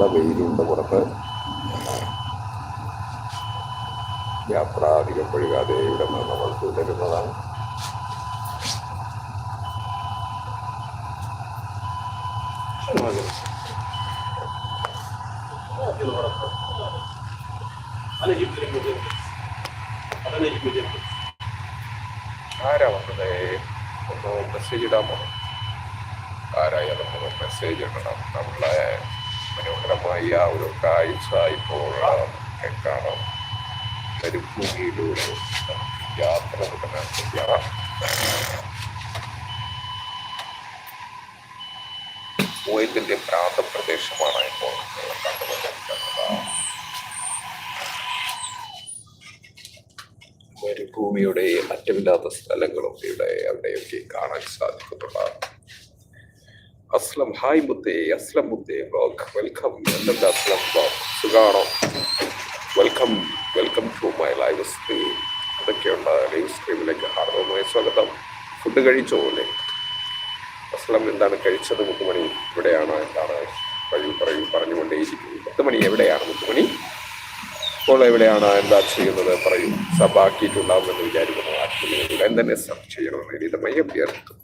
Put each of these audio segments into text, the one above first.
നല്ല വെയിലുണ്ട് പുറത്ത്. യാത്ര അധികം വഴുകാതെ ഇവിടെ നമ്മൾ തുടരുന്നതാണ് ആരാ വന്നത് ഒന്ന് മെസ്സേജ് ഇടാമോ ആരായാലും ഒന്ന് മെസ്സേജ് ഇടണം നമ്മളെ മനോഹരമായ ആ ഇപ്പോൾ കാണാം മരുഭൂമിയിലൂടെ യാത്ര തുടരാൻ കുവൈറ്റിന്റെ പ്രാന്തപ്രദേശമാണ് ഇപ്പോൾ കണ്ടുകൊണ്ടിരിക്കുന്നത് മരുഭൂമിയുടെ അറ്റമില്ലാത്ത സ്ഥലങ്ങളും ഇവിടെ അവിടെയൊക്കെ കാണാൻ സാധിക്കുന്നുണ്ട്. അസ്ലം ഹായ് മുത്തേ അസ്ലം മുത്തേ ബ്ലോഗ് വെൽക്കം എന്തുണ്ട് അസ്ലം ബ്ലോഗ് സുഖാണോ? Welcome welcome to my live stream. അതൊക്കെയുണ്ട് ലൈവ് സ്ട്രീമിലേക്ക് ഹാർദവമായ സ്വാഗതം. ഫുഡ് കഴിച്ചോ അല്ലേ? അസ്ലം എന്താണ് കഴിച്ചത്? മുത്തുമണി ഇവിടെയാണോ എന്താണ് വഴി പറയൂ പറഞ്ഞുകൊണ്ടേയിരിക്കുന്നു. മുത്തുമണി എവിടെയാണ് മുത്തുമണി ഇപ്പോൾ എവിടെയാണ് എന്താ ചെയ്യുന്നത്? പറയൂ. സബാക്കിയിട്ടുണ്ടാവുമെന്ന് വിചാരിക്കുന്നു. ആക്ച്വലി ഉടൻ തന്നെ സബ് ചെയ്യണമെന്ന് ലളിതമായി അഭ്യർത്ഥിക്കുന്നു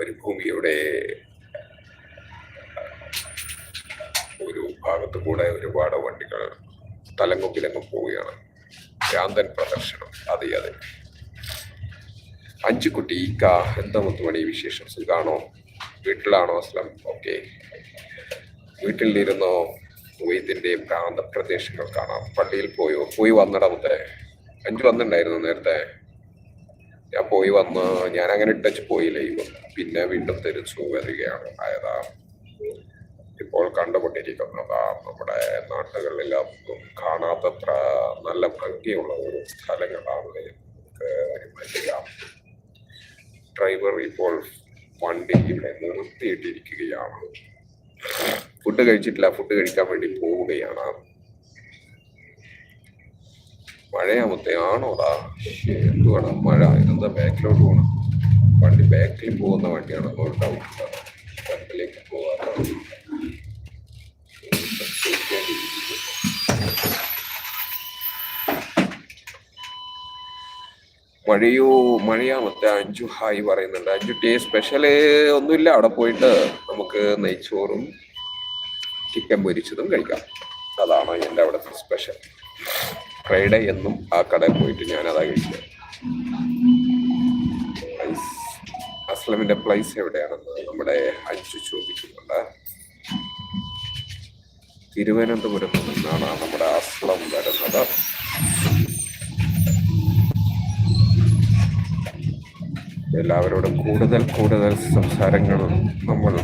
മരുഭൂമിയുടെ ഒരു ഭാഗത്ത് കൂടെ ഒരുപാട് വണ്ടികൾ തലങ്ങും പോവുകയാണ്. ഭ്രാന്തൻ പ്രദർശനം അതെ അതെ. അഞ്ചുകുട്ടി കാ എന്താ മുത്തുമണി വിശേഷം? സുഖാണോ? വീട്ടിലാണോ അസ്ലം? ഓക്കെ. വീട്ടിലിരുന്നോ? കുവൈത്തിന്റെ പ്രാന്ത പ്രദേശങ്ങൾ കാണാം. പള്ളിയിൽ പോയോ? പോയി വന്നടാ മുത്തേ. അഞ്ചു വന്നിട്ടുണ്ടായിരുന്നു നേരത്തെ. ഞാൻ പോയി വന്ന് ഞാൻ അങ്ങനെ ഇട്ടച്ച് പോയില്ലേ ഇപ്പം പിന്നെ വീണ്ടും തിരിച്ചു വരികയാണ്. ആയതാ ഇപ്പോൾ കണ്ടുകൊണ്ടിരിക്കുന്നതാ നമ്മുടെ നാട്ടുകളിലും കാണാത്തത്ര നല്ല ഭംഗിയുള്ള ഒരു സ്ഥലങ്ങളാണ് ഡ്രൈവർ ഇപ്പോൾ വണ്ടി ഇവിടെ നിർത്തിയിട്ടിരിക്കുകയാണ്. ഫുഡ് കഴിച്ചിട്ടില്ല. ഫുഡ് കഴിക്കാൻ വേണ്ടി പോവുകയാണ്. മഴയാമത്തെ ആണോടാ എന്തുവാണ് മഴ? ഇതെന്താ ബാക്കിലോട്ട് പോകണം വണ്ടി ബാക്കിൽ പോകുന്ന വണ്ടിയാണ് ഒരു ഡൗട്ട് ഫ്രണ്ടിലേക്ക് പോകാത്ത മഴയോ മഴയാമത്തെ അഞ്ചു ഹായ് പറയുന്നുണ്ട്. അഞ്ചു ടേ സ്പെഷ്യൽ ഒന്നുമില്ല. അവിടെ പോയിട്ട് നമുക്ക് നെയ്ച്ചോറും ചിക്കൻ പൊരിച്ചതും കഴിക്കാം. അതാണ് എന്റെ അവിടുത്തെ സ്പെഷ്യൽ ഫ്രൈഡേ എന്നും ആ കടയിൽ പോയിട്ട് ഞാൻ കഴിക്കുക. അസ്ലമിന്റെ പ്ലേസ് എവിടെയാണെന്ന് നമ്മുടെ അഞ്ചു ചോദിക്കുന്നുണ്ട്. തിരുവനന്തപുരത്ത് നിന്നാണ് നമ്മുടെ അസ്ലം വരുന്നത്. എല്ലാവരോടും കൂടുതൽ കൂടുതൽ സംസാരങ്ങൾ നമ്മൾ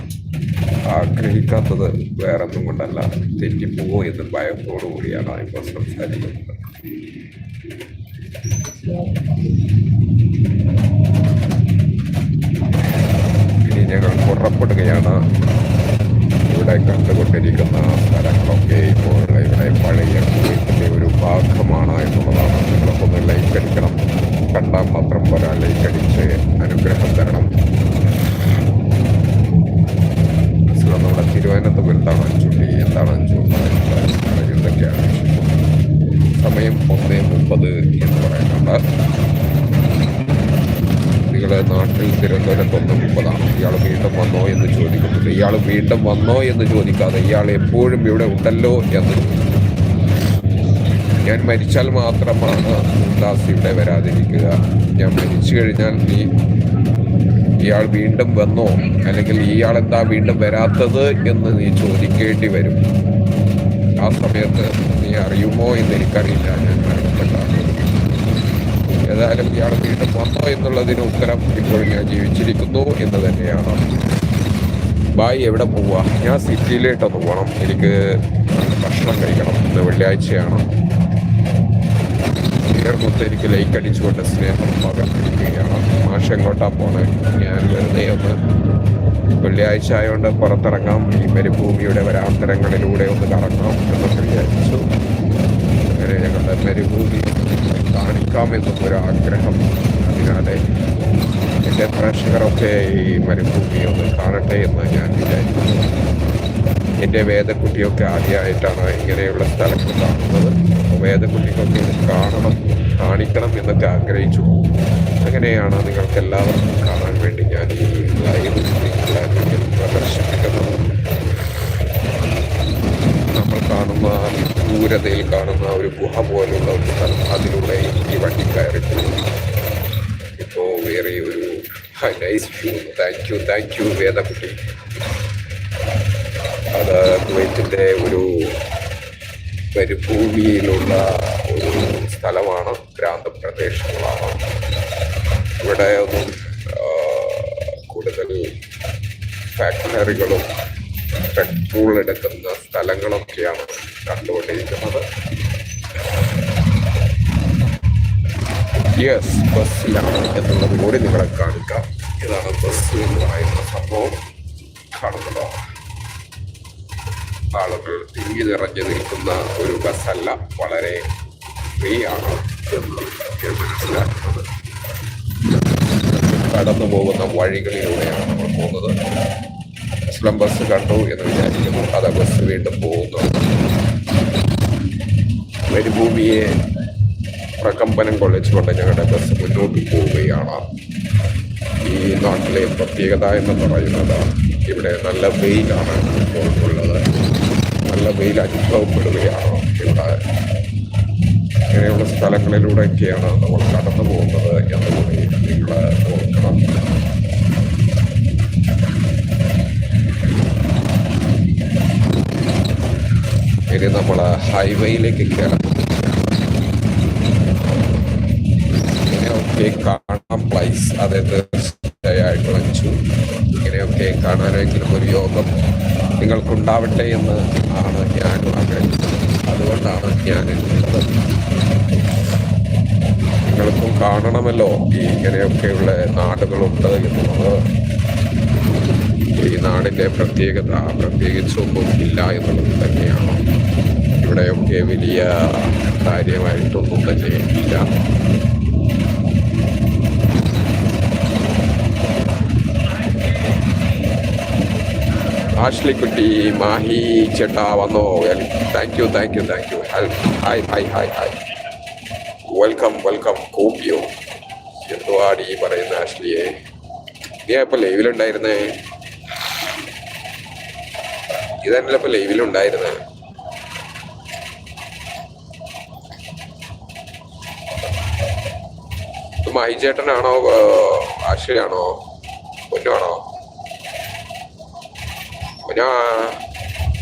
ആഗ്രഹിക്കാത്തത് വേറൊന്നും കൊണ്ടല്ല. തെറ്റിപ്പോവോ എന്ന് ഭയത്തോടു കൂടിയാണ് ഇപ്പോൾ സംസാരിക്കുന്നത്. ഇനി ഞങ്ങൾ പുറപ്പെടുകയാണ്. ഇവിടെ കണ്ടുകൊണ്ടിരിക്കുന്ന സ്ഥലങ്ങളൊക്കെ ഇപ്പോൾ ഇവിടെ പഴയ കുവൈറ്റിന്റെ ഒരു ഭാഗമാണ് എന്നുള്ളതാണ്. നിങ്ങളൊക്കെ ലൈക്ക് അടിക്കണം. കണ്ടാൽ മാത്രം പോരാ ലൈക്ക് അടിച്ച് അനുഗ്രഹം തരണം. നമ്മുടെ തിരുവനന്തപുരത്താണ് അഞ്ചുണ്ടി എന്താണ് അഞ്ചു എന്തൊക്കെയാണ്? സമയം ഒന്ന് മുപ്പത് എന്ന് പറയുന്നുണ്ട് നിങ്ങളെ നാട്ടിൽ തിരുവനന്തപുരത്ത് ഒന്ന് മുപ്പതാണ്. ഇയാൾ വീണ്ടും വന്നോ എന്ന് ചോദിക്കുന്നുണ്ട്. ഇയാൾ വീണ്ടും വന്നോ എന്ന് ചോദിക്കാതെ ഇയാൾ എപ്പോഴും ഇവിടെ ഉണ്ടല്ലോ എന്ന് ഞാൻ മരിച്ചാൽ മാത്രമാണ് ഉല്ലാസ് ഇവിടെ വരാതിരിക്കുക. ഞാൻ മരിച്ചു കഴിഞ്ഞാൽ നീ ഇയാൾ വീണ്ടും വന്നോ? അല്ലെങ്കിൽ ഇയാൾ എന്താ വീണ്ടും വരാത്തത് എന്ന് നീ ചോദിക്കേണ്ടി വരും. ആ സമയത്ത് നീ അറിയുമോ എന്ന് എനിക്കറിയില്ല. ഞാൻ മരണപ്പെട്ടാണ്. ഏതായാലും ഇയാൾ വീണ്ടും വന്നോ എന്നുള്ളതിന് ഉത്തരം ഇപ്പോൾ ഞാൻ ജീവിച്ചിരിക്കുന്നു എന്ന് തന്നെയാണ്. ബായ് എവിടെ പോവാ? ഞാൻ സിറ്റിയിലേട്ടൊന്ന് പോകണം. എനിക്ക് ഭക്ഷണം കഴിക്കണം. ഇന്ന് വെള്ളിയാഴ്ചയാണ്. ചേർന്നൊത്ത് എനിക്ക് ലൈക്ക് അടിച്ചുകൊണ്ട് സ്നേഹം പകർന്നിരിക്കുകയാണ്. മാഷ് എങ്ങോട്ടാ പോണേ? ഞാൻ വെറുതെ ഒന്ന് വെള്ളിയാഴ്ച ആയതുകൊണ്ട് പുറത്തിറങ്ങാം. ഈ മരുഭൂമിയുടെ വരാന്തരങ്ങളിലൂടെ ഒന്ന് കറങ്ങാം എന്നൊക്കെ വിചാരിച്ചു. അങ്ങനെ ഞങ്ങളുടെ മരുഭൂമി കാണിക്കാമെന്നും ഒരു ആഗ്രഹം അതിനാലെ എന്റെ പ്രേക്ഷകരൊക്കെ ഈ മരുഭൂമി ഒന്ന് കാണട്ടെ എന്ന് ഞാൻ വിചാരിക്കുന്നു. എന്റെ വേദക്കുട്ടിയൊക്കെ ആദ്യമായിട്ടാണ് ഇങ്ങനെയുള്ള സ്ഥലങ്ങൾ കാണുന്നത്. അപ്പോൾ വേദക്കുട്ടിക്കൊക്കെ ഇത് കാണണം കാണിക്കണം എന്നൊക്കെ ആഗ്രഹിച്ചു. അങ്ങനെയാണ് നിങ്ങൾക്ക് എല്ലാവർക്കും കാണാൻ വേണ്ടി ഞാൻ ഈ നിങ്ങളെ പ്രദർശിപ്പിക്കുന്നത് നമ്മൾ കാണുന്ന ദൂരതയിൽ കാണുന്ന ഒരു ഗുഹ പോലുള്ള ഒരു സ്ഥലം. അതിലൂടെ ഈ വണ്ടി കയറി ഇപ്പോൾ വേറെ ഒരു nice view thank you thank you വേദക്കുട്ടി അത് കുവൈറ്റിന്റെ ഒരു മരുഭൂമിയിലുള്ള ഒരു സ്ഥലമാണ്. ഗ്രാമപ്രദേശങ്ങളാണ് ഇവിടെ ഒന്നും ആ, കൂടുതൽ ഫാക്ടറികളും പെട്രോൾ എടുക്കുന്ന സ്ഥലങ്ങളൊക്കെയാണ് കണ്ടുകൊണ്ടിരിക്കുന്നത്. യെസ് ബസ്സിലാണ് എന്നുള്ളത് കൂടി നിങ്ങളെ കാണിക്കാം. ഇതാണ് ബസ് എന്ന് പറയുന്ന സംഭവം. കാണുന്നതോ ആളുകൾ തിങ്ങി നിറഞ്ഞു നിൽക്കുന്ന ഒരു ബസ്സല്ല വളരെ ഫ്രീ ആണ് എന്ന് മനസ്സിലാക്കുന്നത്. കടന്നു പോകുന്ന വഴികളിലൂടെയാണ് നമ്മൾ പോകുന്നത്. മുസ്ലിം ബസ് കണ്ടു എന്ന് വിചാരിക്കുന്നു. അത് ബസ് വീണ്ടും പോകുന്നു. മരുഭൂമിയെ പ്രകമ്പനം കൊള്ളിച്ചുകൊണ്ട് ഞങ്ങളുടെ ബസ് മുന്നോട്ട് പോവുകയാണ്. ഈ നാട്ടിലെ പ്രത്യേകത എന്ന് പറയുന്നത് ഇവിടെ നല്ല വെയിലാണ് ഇപ്പോൾ ഉള്ളത്. നല്ല വെയിൽ അനുഭവപ്പെടുകയാണ് ഇവിടെ. ഇങ്ങനെയുള്ള സ്ഥലങ്ങളിലൂടെയൊക്കെയാണ് നമ്മൾ കടന്നു പോകുന്നത് എന്നുള്ളത് നിങ്ങൾ ഓർക്കണം. ഇനി നമ്മൾ ഹൈവേയിലേക്ക് കയറാം. ഇങ്ങനെയൊക്കെ കാണാം പ്ലേസ് അതായത് തീർച്ചയായിട്ടും വച്ചു ഇങ്ങനെയൊക്കെ കാണാനെങ്കിലും ഒരു യോഗം നിങ്ങൾക്കുണ്ടാവട്ടെ എന്ന് ആണ് ഞാൻ ആഗ്രഹിക്കുന്നത്. അതുകൊണ്ടാണ് ഞാൻ ഉള്ളത് നിങ്ങൾക്കും കാണണമല്ലോ ഈ ഇങ്ങനെയൊക്കെയുള്ള നാടുകളുണ്ട് എന്നുള്ളത്. ഈ നാടിന്റെ പ്രത്യേകത പ്രത്യേകിച്ചൊന്നും ഇല്ല എന്നുള്ളത് തന്നെയാണ്. ഇവിടെയൊക്കെ വലിയ കാര്യമായിട്ടൊന്നും തന്നെ ഇല്ല. ആഷ്ലി കുട്ടി മാഹി ചേട്ടാ വന്നോ. Thank you thank you thank you hi hi hi hi welcome welcome കോപ്പിയോ എന്തുവാടി പറയുന്ന ആഷ്ലിയെ? നീ ഇപ്പം ലൈവിലുണ്ടായിരുന്നേ ഇതല്ല ഇപ്പൊ ലൈവിലുണ്ടായിരുന്നേ ഇത് മഹിചേട്ടനാണോ ആശ്രയാണോ പൊന്നാണോ പൊന്നാ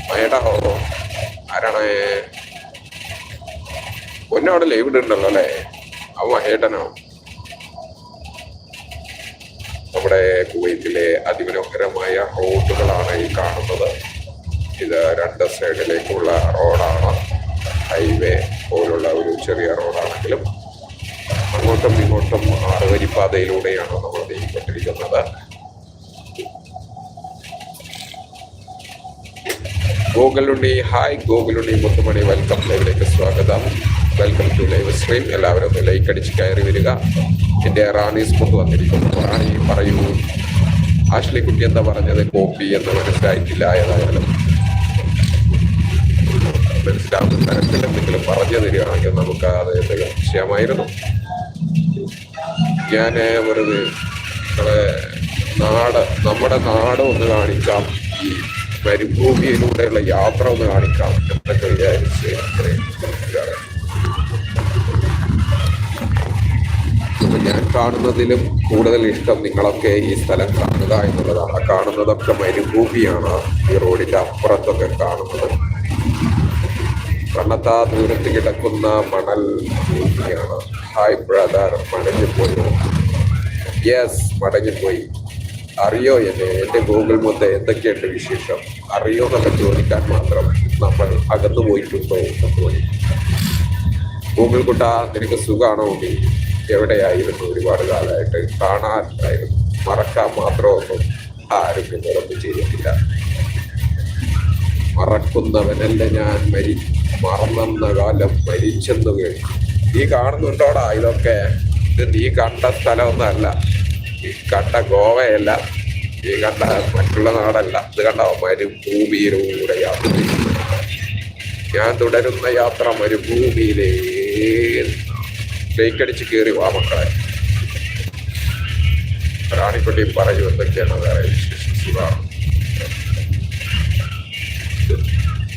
മയേട്ടാണോ ആരാണ്? പൊന്നവിടെ ലൈവ് ഇടുന്നുണ്ടല്ലോ അല്ലേ? അവ മഹേട്ടനാണോ നമ്മുടെ കുവൈത്തിലെ അതിമനോഹരമായ റോഡുകളാണ് ഈ കാണുന്നത്. ഇത് രണ്ട് സൈഡിലേക്കുള്ള റോഡാണ്. ഹൈവേ പോലുള്ള ഒരു ചെറിയ റോഡാണെങ്കിലും അങ്ങോട്ടും ഇങ്ങോട്ടും ആറുവരിപ്പാതയിലൂടെയാണ് നമ്മൾ നീങ്ങിക്കൊണ്ടിരിക്കുന്നത്. ഗോകുലുണ്ണി ഹായ് ഗൂഗിളുണ്ടി മുത്തുമണി വെൽക്കം ലൈവിലേക്ക് സ്വാഗതം. വെൽക്കം ടു ലൈവ് സ്ട്രീം എല്ലാവരും ലൈക്ക് അടിച്ച് കയറി വരിക. എന്റെ റാണീസ് കൊണ്ട് വന്നിരിക്കുന്നു. റാണി പറയൂ. ആഷ്ലി കുട്ടി എന്താ പറഞ്ഞത്? കോപ്പി എന്ന് മനസ്സിലായിട്ടില്ല ഏതായാലും മനസ്സിലാവുന്ന തരത്തിൽ എന്തെങ്കിലും പറഞ്ഞു തരികയാണെങ്കിൽ നമുക്ക് അത് എന്തെങ്കിലും വിഷയമായിരുന്നു. ഞാൻ വെറുതെ നാട് നമ്മുടെ നാട് ഒന്ന് കാണിക്കാം. ഈ മരുഭൂമിയിലൂടെയുള്ള യാത്ര ഒന്ന് കാണിക്കാം. എന്നൊക്കെ വിചാരിച്ച് ഞാൻ കാണുന്നതിലും കൂടുതൽ ഇഷ്ടം നിങ്ങളൊക്കെ ഈ സ്ഥലം കാണുക എന്നുള്ളതാണ്. കാണുന്നതൊക്കെ മരുഭൂമിയാണ്. ഈ റോഡിന്റെ അപ്പുറത്തൊക്കെ കാണുന്നത്. കണ്ണത്താ ദൂരത്ത് കിടക്കുന്ന മണൽ ഭൂമിയാണ്. ഹായ് ബ്രദർ മടങ്ങിപ്പോയി. യെസ് മടങ്ങിപ്പോയി. അറിയോ എന്നെ? എന്റെ ഗൂഗിൾ മുത്ത് എന്തൊക്കെയുണ്ട് വിശേഷം? അറിയോ എന്നൊക്കെ ചോദിക്കാൻ മാത്രം നമ്മൾ അകന്നു പോയിട്ടുണ്ടോ എന്ന് തോന്നി ഗൂഗിൾ കുട്ട നിനക്ക് സുഖാണോ നീ? എവിടെയായിരുന്നു ഒരുപാട് കാലമായിട്ട്? കാണാനുണ്ടായിരുന്നു മറക്കാൻ മാത്രമൊന്നും ആരും നിങ്ങളൊന്നും ചെയ്തിട്ടില്ല. മറക്കുന്നവനല്ല ഞാൻ മരി മറന്നെന്ന കാലം മരിച്ചെന്ന് കേട്ടു. നീ കാണുന്നുണ്ടോടാ ഇതൊക്കെ? ഇത് നീ കണ്ട സ്ഥലമൊന്നല്ല ഈ കണ്ട ഗോവയല്ല ഈ കണ്ട മറ്റുള്ള നാടല്ല. ഇത് കണ്ട മരുഭൂമിയിലൂടെ യാത്ര. ഞാൻ തുടരുന്ന യാത്ര മരുഭൂമിയിലേ ലേക്കടിച്ച് കയറി വാ മക്കളെ. റാണിക്കുട്ടി പറഞ്ഞു എന്തൊക്കെയാണ് വേറെ വിശേഷം? സുഖമാണ്?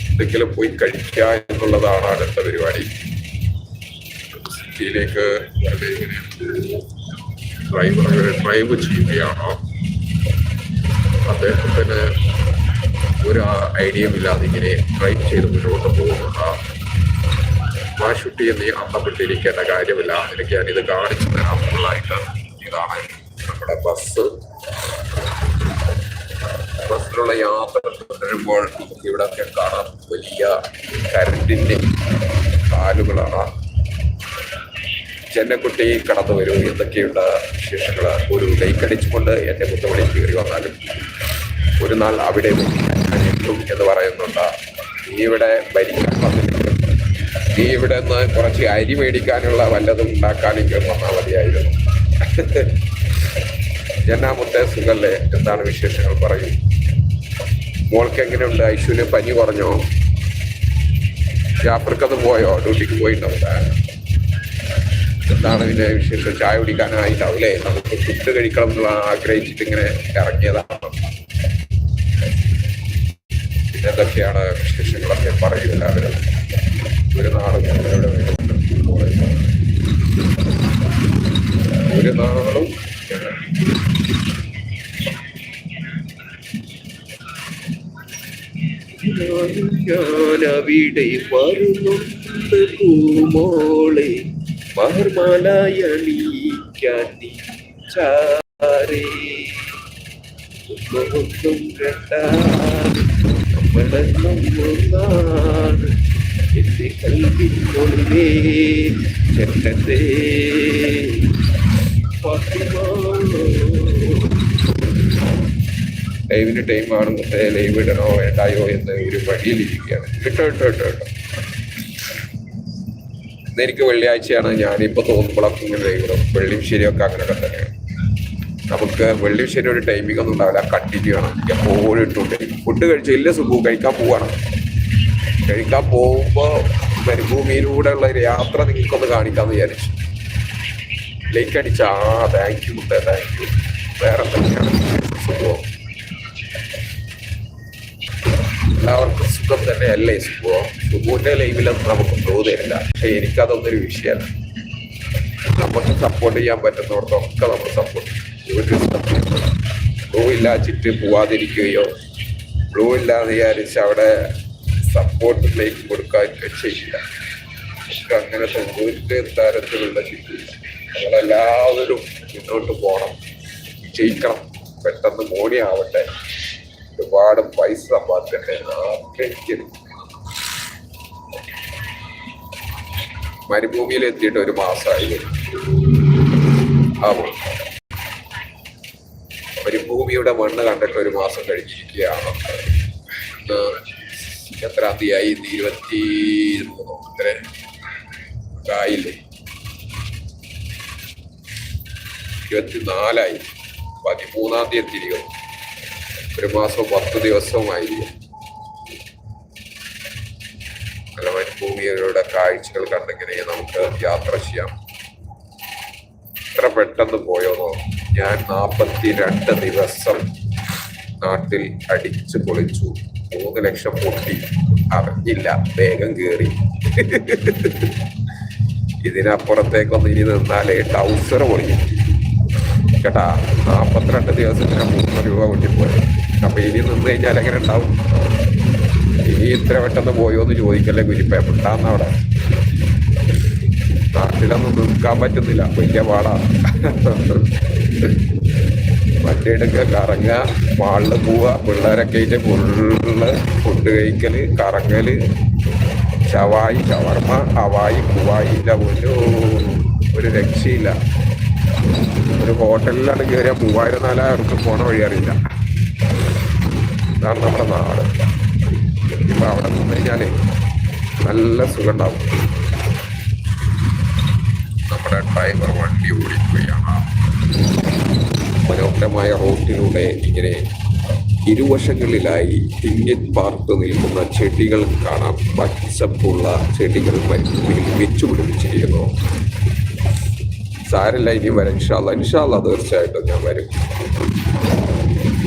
എന്തെങ്കിലും പോയി കഴിക്കുക എന്നുള്ളതാണ് അടുത്ത പരിപാടി. സിറ്റിയിലേക്ക് വെറുതെ ഇങ്ങനെ ഡ്രൈവർ ഡ്രൈവ് ചെയ്യുകയാണോ? അദ്ദേഹത്തിന് ഒരു ഐഡിയയും ഇല്ലാതെ ഇങ്ങനെ ഡ്രൈവ് ചെയ്ത് മുന്നോട്ട് പോകുന്നുണ്ട്? വാശുട്ടി നീ അന്തപ്പെട്ടിരിക്കേണ്ട കാര്യമില്ല. എനിക്ക് ഞാൻ ഇത് കാണിച്ചു തരാം. ഫുള്ളായിട്ട് ഇതാണ് നമ്മുടെ ബസ് ബസ്സിലുള്ള യാത്ര തുടരുമ്പോൾ ഇവിടെ കാണാം. വലിയ കരണ്ടിന്റെ കാലുകളാണ്. ചെന്നക്കുട്ടി കടന്നു വരൂ. എന്തൊക്കെയുള്ള വിശേഷങ്ങൾ ഒരു ലൈക്ക് അടിച്ചുകൊണ്ട് എന്റെ മുത്തവണി കയറി വന്നാലും ഒരു നാൾ അവിടെ എത്തും എന്ന് പറയുന്നുണ്ട്. നീ ഇവിടെ ഭരിക്കാൻ വന്നിട്ടുണ്ട് നീ ഇവിടെ നിന്ന് കുറച്ച് അരി മേടിക്കാനുള്ള വല്ലതും ഉണ്ടാക്കാനെങ്കിലും വന്നാൽ മതിയായിരുന്നു. എന്നാ മുത്തേ സുഖല്ലേ എന്താണ് വിശേഷങ്ങൾ? പറയൂ. മോൾക്ക് എങ്ങനെയുണ്ട്? ഐശ്വര്യം പനി കുറഞ്ഞോ? ജാഫർക്കത് പോയോ? ഡ്യൂട്ടിക്ക് പോയിട്ടുണ്ടാവില്ല എന്താണ് ഇതിന്റെ വിശേഷം? ചായ കുടിക്കാനായിട്ടാവില്ലേ നമുക്ക് ഫുഡ് കഴിക്കണം എന്നുള്ള ആഗ്രഹിച്ചിട്ട് ഇങ്ങനെ ഇറങ്ങിയതാണ്. പിന്നെ എന്തൊക്കെയാണ് വിശേഷങ്ങളൊക്കെ പറയുന്നത് എല്ലാവരും? ഒരു നാളും ഞങ്ങളുടെ ഒരു നാളും ഞാൻ ഞാനവിടെ വരുന്നുണ്ട് പൂമോളെ ലൈവിന് ടൈം ആണെന്നുണ്ടെങ്കിൽ ലൈവ് ഇടണോ വേണ്ടായോ എന്ന് ഒരു വഴിയിലിരിക്കുകയാണ് കേട്ടോ കേട്ടോ കേട്ടോ. എനിക്ക് വെള്ളിയാഴ്ചയാണ്. ഞാനിപ്പോൾ തോന്നുമ്പോഴൊക്കെ ഇങ്ങനെ ഇടും വെള്ളിയും ശരിയൊക്കെ അങ്ങനെയൊക്കെ തന്നെയാണ്. നമുക്ക് വെള്ളിയും ശരി ഒരു ടൈമിംഗ് ഒന്നും ഉണ്ടാവില്ല. കണ്ടിന്യൂ ആണ്. എപ്പോഴും ഇട്ടുകൊണ്ടിരിക്കും. ഫുഡ് കഴിച്ചു ഇല്ല സുഖവും കഴിക്കാൻ പോവാണ്. കഴിക്കാൻ പോകുമ്പോൾ മരുഭൂമിയിലൂടെ ഉള്ള ഒരു യാത്ര നിങ്ങൾക്കൊന്ന് കാണിക്കാമെന്ന് വിചാരിച്ചു. ലൈക്ക് അടിച്ച ആ താങ്ക് യു താങ്ക് യു വേറെ എന്തൊക്കെയാണ്? സുഖം എല്ലാവർക്കും സുഖം തന്നെയല്ലേ സുഖം? സുഖൂന്റെ ലൈവിലൊന്നും നമുക്ക് തോന്നിയില്ല പക്ഷെ എനിക്കതൊന്നൊരു വിഷയമല്ല നമുക്ക് സപ്പോർട്ട് ചെയ്യാൻ പറ്റുന്നവർക്കൊക്കെ നമ്മൾ സപ്പോർട്ട് ചെയ്യും. ബ്ലൂ ഇല്ലാച്ചിട്ട് പോവാതിരിക്കുകയോ ബ്ലൂ ഇല്ലാന്ന് വിചാരിച്ച് അവിടെ സപ്പോർട്ട് ലൈക്ക് കൊടുക്കാനൊക്കെ ചെയ്യില്ല. നമുക്ക് അങ്ങനെ തൊണ്ണൂറ്റി തരത്തിലുള്ള ചിന്തയില്ല നമ്മളെല്ലാവരും മുന്നോട്ട് പോകണം. ജയിക്കണം. പെട്ടെന്ന് മോണി ആവട്ടെ ഒരുപാട് പൈസ സമ്പാദിക്കട്ടെ മരുഭൂമിയിൽ എത്തിയിട്ട് ഒരു മാസമായി. ആവോ മരുഭൂമിയുടെ മണ്ണ് കണ്ടിട്ട് ഒരു മാസം കഴിഞ്ഞിരിക്കുകയാണ്. എത്ര എത്രാം തീയതി? ഇന്ന് ഇരുപത്തി മൂന്നോ? ആയില്ലേ ഇരുപത്തിനാലായി. പതിമൂന്നാം തീയതി എത്തിയിരിക്കുന്നു ഒരു മാസം പത്ത് ദിവസവുമായിരിക്കും. നല്ല മരുഭൂമിയുടെ കാഴ്ചകൾ കണ്ടിങ്ങനെ നമുക്ക് യാത്ര ചെയ്യാം. എത്ര പെട്ടെന്ന് പോയോന്നോ. ഞാൻ നാൽപ്പത്തി രണ്ട് ദിവസം നാട്ടിൽ അടിച്ചു പൊളിച്ചു. മൂന്ന് ലക്ഷം പൊട്ടി. അറിഞ്ഞില്ല. വേഗം കേറി. ഇതിനപ്പുറത്തേക്കൊന്ന് ഇനി നിന്നാലേ ടൗസർ പൊളിക്കും കേട്ടാ നാപ്പത്തിരണ്ട് ദിവസത്തിന് മൂന്ന് രൂപ കൊണ്ടിപ്പോയി അപ്പൊ ഇനി നിന്ന് കഴിഞ്ഞാൽ എങ്ങനെ ഉണ്ടാവും? ഇനി ഇത്ര പെട്ടെന്ന് പോയോ എന്ന് ചോദിക്കല്ലേ കുരിപ്പ ഉണ്ടാകുന്ന അവിടെ. നാട്ടിലൊന്നും നിൽക്കാൻ പറ്റുന്നില്ല വലിയ പാടാ. വണ്ടി എടുക്കുക കറങ്ങുക പാളിൽ പോവുക പിള്ളേരൊക്കെ ആയിട്ട് ഫുള്ള് ഫുഡ് കഴിക്കൽ കറങ്ങൽ. ഷവായി ഷവർമ്മ ഹവായി കുവായി ഇല്ല ഒരു ഒരു രക്ഷയില്ല. ഒരു ഹോട്ടലിലാണ് കയറിയ മൂവായിരം നാലായിരം പോണ വഴി അറിയില്ല. ഇതാണ് നമ്മുടെ നാട്. ഇപ്പം അവിടെ നിന്ന് കഴിഞ്ഞാൽ നല്ല സുഖം ഉണ്ടാവും നമ്മുടെ ഡ്രൈവർ വണ്ടി ഓടിക്കുകയാണ്. മനോഹരമായ റോട്ടിലൂടെ ഇങ്ങനെ ഇരുവശങ്ങളിലായി തിങ്ങി പാർത്ത് നിൽക്കുന്ന ചെടികൾ കാണാം. പച്ചപ്പുള്ള ചെടികൾ വെച്ചു വെച്ചുപിടിപ്പിച്ചിരിക്കുന്നു സാരല്ല ഇനി വരാം. ഇൻഷാല്ല ഇൻഷാല്ല തീർച്ചയായിട്ടും ഞാൻ വരും.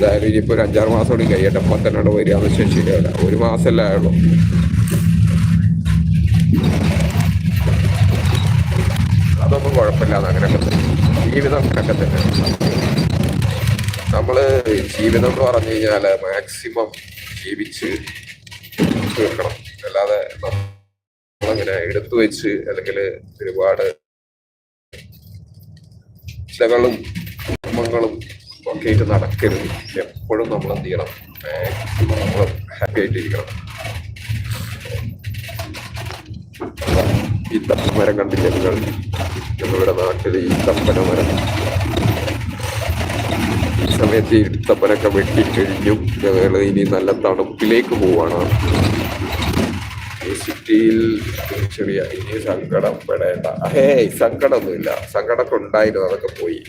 എന്തായാലും ഇനിയിപ്പോൾ ഒരു അഞ്ചാറ് മാസം കൂടി കഴിയട്ടെ. അപ്പം തന്നെ അവിടെ വരിക. വെച്ചാൽ ശരിയാവില്ല ഒരു മാസമല്ലേ ആയുള്ളൂ. അതൊന്നും കുഴപ്പമില്ല. അങ്ങനെയൊക്കെ ജീവിതം ഒക്കെ തന്നെ. നമ്മൾ ജീവിതം എന്ന് പറഞ്ഞു കഴിഞ്ഞാൽ മാക്സിമം ജീവിച്ച് തീർക്കണം. അല്ലാതെ നമ്മളങ്ങനെ എടുത്തു വെച്ച് അല്ലെങ്കിൽ ഒരുപാട് ചിലകളും കർമ്മങ്ങളും ഒക്കെ ആയിട്ട് നടക്കരുത്. എപ്പോഴും നമ്മൾ എന്ത് ചെയ്യണം? മാക്സിമം നമ്മൾ ഹാപ്പി ആയിട്ടിരിക്കണം. ഈ തപ്പമരം കണ്ടില്ല നിങ്ങൾ? ഞങ്ങളുടെ നാട്ടിൽ ഈ തപ്പന മരം ഈ സമയത്ത് ഈ തപ്പനൊക്കെ വെട്ടിക്കഴിഞ്ഞും ഞങ്ങൾ ഇനി നല്ല തണുപ്പിലേക്ക് പോവാണ്. ഈ സിറ്റിയിൽ ചെറിയ ഇനി സങ്കടം പെടേണ്ട. ഹേ സങ്കടമൊന്നുമില്ല. സങ്കടമൊക്കെ ഉണ്ടായിരുന്നു അതൊക്കെ പോയി.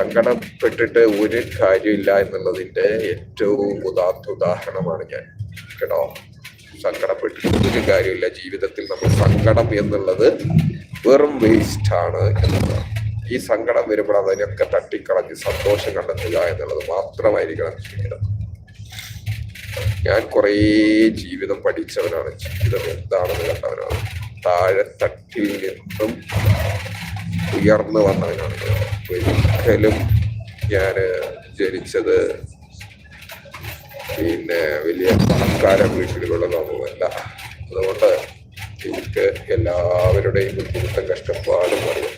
സങ്കടപ്പെട്ടിട്ട് ഒരു കാര്യമില്ല എന്നുള്ളതിന്റെ ഏറ്റവും ഉദാത്ത ഉദാഹരണമാണ് ഞാൻ. കേട്ടോ? സങ്കടപ്പെട്ടിട്ട് ഒരു കാര്യമില്ല. ജീവിതത്തിൽ നമ്മൾ സങ്കടം എന്നുള്ളത് വെറും വേസ്റ്റ് ആണ് എന്നുള്ളതാണ് ഈ സങ്കടം വരുമ്പോൾ അതിനൊക്കെ തട്ടിക്കളഞ്ഞ് സന്തോഷം കണ്ടെത്തുക എന്നുള്ളത് മാത്രമായിരിക്കണം ജീവിതം. ഞാൻ കുറേ ജീവിതം പഠിച്ചവനാണ്. ജീവിതം എന്താണെന്ന് കണ്ടവനാണ്. താഴെ തട്ടിൽ നിന്നും ഉയർന്നു വന്നവനാണ്. ഒരിക്കലും ഞാൻ ജനിച്ചത് പിന്നെ വലിയ പണക്കാര വീട്ടിലുള്ളതൊന്നുമല്ല അതുകൊണ്ട് എനിക്ക് എല്ലാവരുടെയും ബുദ്ധിമുട്ടും കഷ്ടപ്പാടും അറിയാം.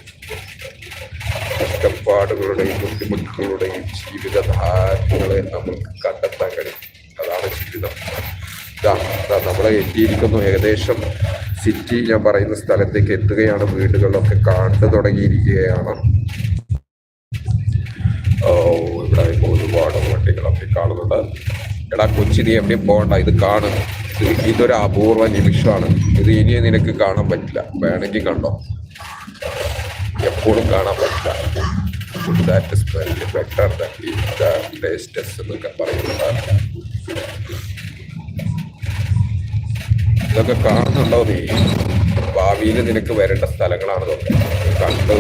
കഷ്ടപ്പാടുകളുടെയും ബുദ്ധിമുട്ടുകളുടെയും ജീവിതധാരകളെ നമുക്ക് കണ്ടെത്താൻ കഴിയും. അതാണ് ജീവിതം. നമ്മളെ എത്തിയിരിക്കുന്നു ഏകദേശം സിറ്റി ഞാൻ പറയുന്ന സ്ഥലത്തേക്ക് എത്തുകയാണ്. വീടുകളൊക്കെ കണ്ടു തുടങ്ങിയിരിക്കുകയാണ്. ഇവിടെ ഒരുപാട് വണ്ടികളൊക്കെ കാണുന്നുണ്ട്. എടാ കൊച്ചി നീ എവിടെയും പോകണ്ട. ഇത് കാണും. ഇതൊരു അപൂർവ നിമിഷമാണ്. ഇത് ഇനി നിനക്ക് കാണാൻ പറ്റില്ല. വേണമെങ്കിൽ കണ്ടോ? എപ്പോഴും കാണാൻ പറ്റില്ല. ദാറ്റ് ബെറ്റർ ടേസ്റ്റസ് എന്നൊക്കെ പറയുന്നുണ്ട്. ഇതൊക്കെ കാണുന്നുണ്ടോ നീ ഭാവിയിൽ നിനക്ക് വരേണ്ട സ്ഥലങ്ങളാണ് കണ്ട്.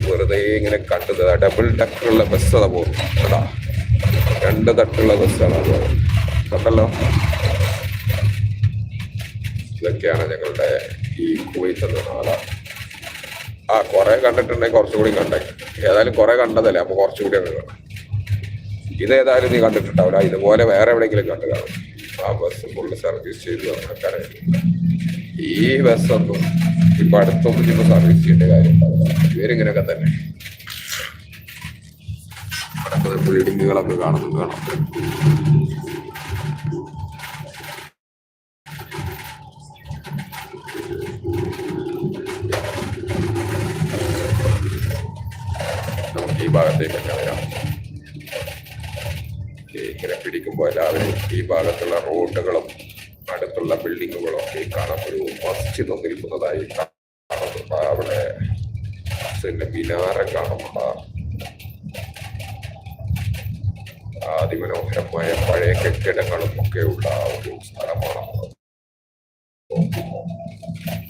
വെറുതെ ഇങ്ങനെ കണ്ടത് ഡബിൾ ഡക്കുള്ള ബസ് അതാ പോകും രണ്ട് തട്ടുള്ള ബസ്സാണ് കണ്ടല്ലോ? ഇതൊക്കെയാണ് ഞങ്ങളുടെ ഈ കുവൈത്ത് എന്ന ആ കുറെ കണ്ടിട്ടുണ്ടെങ്കിൽ കുറച്ചുകൂടി കണ്ടേ. ഏതായാലും കുറെ കണ്ടതല്ലേ? അപ്പൊ കുറച്ചുകൂടി അങ്ങ് കാണാം. ഇതേതായാലും നീ കണ്ടിട്ടുണ്ടാവില്ല. ഇതുപോലെ വേറെ എവിടെയെങ്കിലും കണ്ടു കാണും. ആ ബസ് ഫുള്ള് സർവീസ് ചെയ്തു അങ്ങനെ ഈ ബസ്സൊന്നും ഇപ്പൊ അടുത്തൊന്നും ഇപ്പൊ സർവീസ് ചെയ്യേണ്ട കാര്യം ഇവരിങ്ങനെയൊക്കെ തന്നെ. ബിൽഡിങ്ങുകളൊക്കെ കാണുന്നു കാണാം ഈ ഭാഗത്തേക്കൊക്കെ അറിയാം ഈ ഇങ്ങനെ എല്ലാവരും ഈ ഭാഗത്തുള്ള റോഡുകളും അടുത്തുള്ള ബിൽഡിങ്ങുകളും ഒക്കെ കാണാൻ ഒരു മസ്ജിദ് നിൽക്കുന്നതായി അവിടെ പിന്നെ മിനാരം കാണുന്നുണ്ട്. അതിമനോഹരമായ പഴയ കെട്ടിടങ്ങളും ഒക്കെ ഉള്ള ഒരു സ്ഥലമാണ്.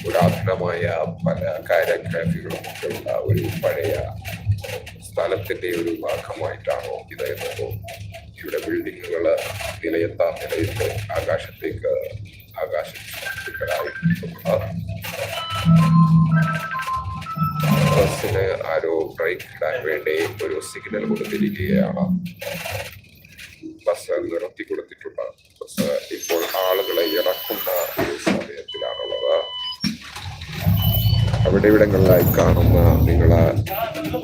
പുരാതനമായ പല കാര്യഗ്രാഫികളും ഒക്കെ ഉള്ള ഒരു പഴയ സ്ഥലത്തിന്റെ ഒരു ഭാഗമായിട്ടാണോ ഇത് എന്ന് തോന്നുന്നു ഇവിടെ ബിൽഡിങ്ങുകൾ നിലയെത്താൻ നിലയിട്ട് ആകാശത്തേക്ക് ആകാശത്തിലായി ബസ്സിന് ആരോ ബ്രേക്ക് ഇടാൻ വേണ്ടി ഒരു സിഗ്നൽ കൊടുത്തിരിക്കുകയാണ്. ബസ് നിർത്തി കൊടുത്തിട്ടുണ്ട്. ബസ് ഇപ്പോൾ ആളുകളെ ഇറക്കുന്ന ഒരു സമയത്തിലാണുള്ളത്. അവിടെ ഇവിടങ്ങളിലായി കാണുന്ന നിങ്ങൾ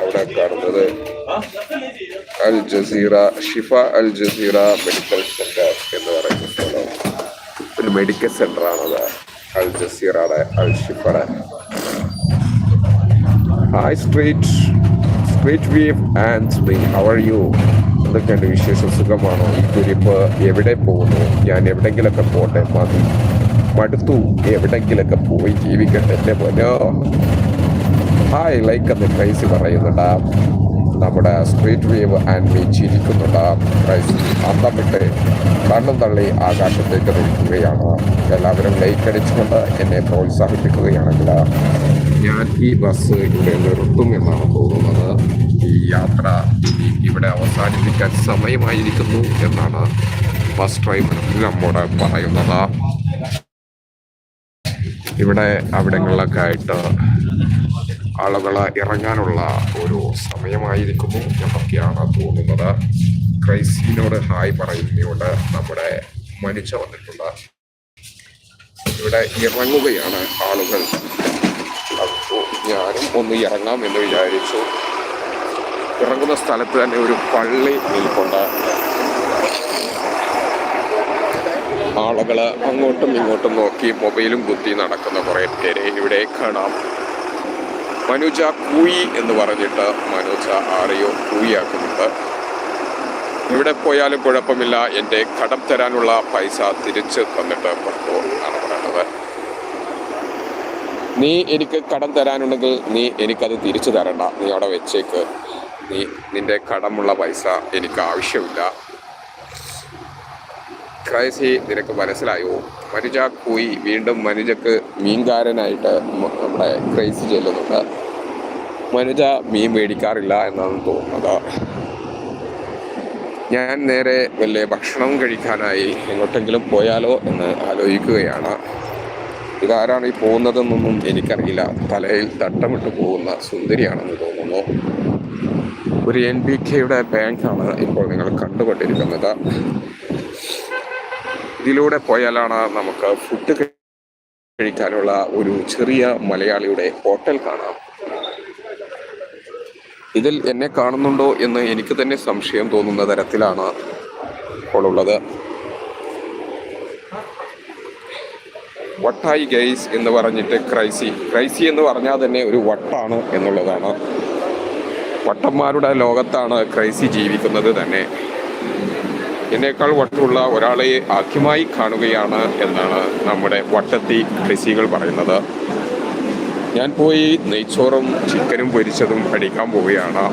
അവിടെ കാണുന്നത് Al Jazeera Shifa Al Jazeera medical centre എന്ന് പറയുന്ന ഒരു മെഡിക്കൽ സെന്റർ ആണത് അൽ ജസീറയുടെ Al ഷിഫയുടെ. Hi street street wave and me how are you എന്തൊക്കെയുണ്ട് വിശേഷം? സുഖമാണോ? ഈ കുരിപ്പ് എവിടെ പോകുന്നു? ഞാൻ എവിടെങ്കിലൊക്കെ പോട്ടെ? മതി മടുത്തു. എവിടെങ്കിലൊക്കെ പോയി ജീവിക്കട്ടെ. എന്റെ പോലോ ഹായ് ലൈക്ക് എന്ന് പ്രൈസ് പറയുന്നുണ്ട്. നമ്മുടെ സ്ട്രീറ്റ് വേവ് ആൻഡ് മീ ചിരിക്കുന്നുണ്ട്. പ്രൈസ് വിട്ട് കണ്ണും തള്ളി ആകാശത്തേക്ക് നിൽക്കുകയാണ് എല്ലാവരും ലൈക്ക് അടിച്ചുകൊണ്ട് എന്നെ പ്രോത്സാഹിപ്പിക്കുകയാണെങ്കിൽ ഞാൻ ഈ ബസ് ഇവിടെ നിർത്തും എന്നാണ് തോന്നുന്നത്. ഈ യാത്ര ഇവിടെ അവസാനിപ്പിക്കാൻ സമയമായിരിക്കുന്നു എന്നാണ് ബസ് ഡ്രൈവർ നമ്മോട് പറയുന്നത്. ഇവിടെ അവിടങ്ങളിലൊക്കെ ആയിട്ട് ആളുകൾ ഇറങ്ങാനുള്ള ഒരു സമയമായിരിക്കുന്നു എന്നൊക്കെയാണ് തോന്നുന്നത്. ക്രൈസിനോട് ഹായ് പറയുന്നതുകൊണ്ട് നമ്മുടെ മനുഷ്യ വന്നിട്ടുണ്ട്. ഇവിടെ ഇറങ്ങുകയാണ് ആളുകൾ. ഞാനും ഒന്ന് ഇറങ്ങാം എന്ന് വിചാരിച്ചു. ഇറങ്ങുന്ന സ്ഥലത്ത് തന്നെ ഒരു പള്ളി നിൽപ്പുണ്ട്. ആളുകൾ അങ്ങോട്ടും ഇങ്ങോട്ടും നോക്കി മൊബൈലും കുത്തി നടക്കുന്ന കുറേ പേരെ ഇവിടെ കാണാം. മനുജ കൂയി എന്ന് പറഞ്ഞിട്ട് മനുജ ആരെയോ കൂയിയാക്കുന്നുണ്ട്. ഇവിടെ പോയാലും കുഴപ്പമില്ല. എന്റെ കടം തരാനുള്ള പൈസ തിരിച്ച് തന്നിട്ട് പുറത്തു എന്നാണ് പറയുന്നത് നീ എനിക്ക് കടം തരാനുണ്ടെങ്കിൽ നീ എനിക്കത് തിരിച്ചു തരണ്ട. നീ അവിടെ വെച്ചേക്ക്. നീ നിന്റെ കടമുള്ള പൈസ എനിക്ക് ആവശ്യമില്ല. ക്രൈസി നിനക്ക് മനസ്സിലായോ? മനുജ പോയി വീണ്ടും മനുജക്ക് മീൻകാരനായിട്ട് നമ്മുടെ ക്രൈസി ചെല്ലുന്നുണ്ട്. മനുജ മീൻ മേടിക്കാറില്ല എന്നാണ് തോന്നുന്നത്. ഞാൻ നേരെ വല്ല ഭക്ഷണം കഴിക്കാനായി എങ്ങോട്ടെങ്കിലും പോയാലോ എന്ന് ആലോചിക്കുകയാണ്. ഇതാരാണ് ഈ പോകുന്നതെന്നൊന്നും എനിക്കറിയില്ല. തലയിൽ തട്ടമിട്ട് പോകുന്ന സുന്ദരിയാണെന്ന് തോന്നുന്നു. ഒരു എൻ ബി കെയുടെ ബാങ്കാണ് ഇപ്പോൾ നിങ്ങൾ കണ്ടുകൊണ്ടിരിക്കുന്നത്. ഇതിലൂടെ പോയാലാണ് നമുക്ക് ഫുഡ് കഴിക്കാനുള്ള ഒരു ചെറിയ മലയാളിയുടെ ഹോട്ടൽ കാണാം. ഇതിൽ എന്നെ കാണുന്നുണ്ടോ എന്ന് എനിക്ക് തന്നെ സംശയം തോന്നുന്ന തരത്തിലാണ് ഇപ്പോൾ ഉള്ളത്. വട്ടായി ഗൈസ് എന്ന് പറഞ്ഞിട്ട് ക്രൈസി. ക്രൈസി എന്ന് പറഞ്ഞാൽ തന്നെ ഒരു വട്ടാണ് എന്നുള്ളതാണ്. വട്ടന്മാരുടെ ലോകത്താണ് ക്രൈസി ജീവിക്കുന്നത് തന്നെ. എന്നേക്കാൾ വട്ടുള്ള ഒരാളെ ആഖ്യമായി കാണുകയാണ് എന്നാണ് നമ്മുടെ വട്ടത്തി ക്രിസികൾ പറയുന്നത്. ഞാൻ പോയി നെയ്ച്ചോറും ചിക്കനും പൊരിച്ചതും അടിക്കാൻ പോവുകയാണ്.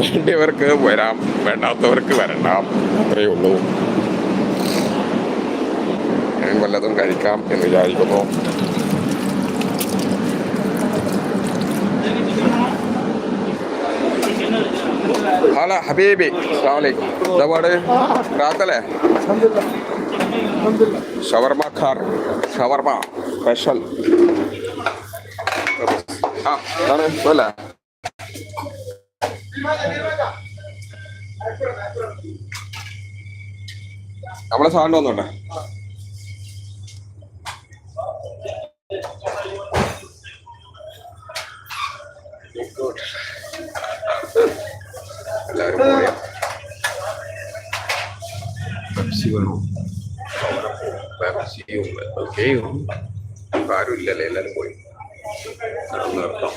വേണ്ടിയവർക്ക് വരാം വേണ്ടാത്തവർക്ക് വരണ്ട അത്രയേ ഉള്ളൂ. ഞാൻ വല്ലതും കഴിക്കാം എന്ന് വിചാരിക്കുന്നു. ഹല ഹബീബി. അസ്സലാമലൈക്കും. എന്താ പാട്? റാത്തല്ലേ? ഷവർമ ഖാർ. Shawarma special. ആ ആണ് അല്ല നമ്മളെ സാധനം വന്നോട്ടെ. എല്ലാവരും പോയി. പെപ്സി വേണം? പെപ്സിയും ഒക്കെയും ആരും ഇല്ലല്ലേ എല്ലാരും പോയി. നിർത്താം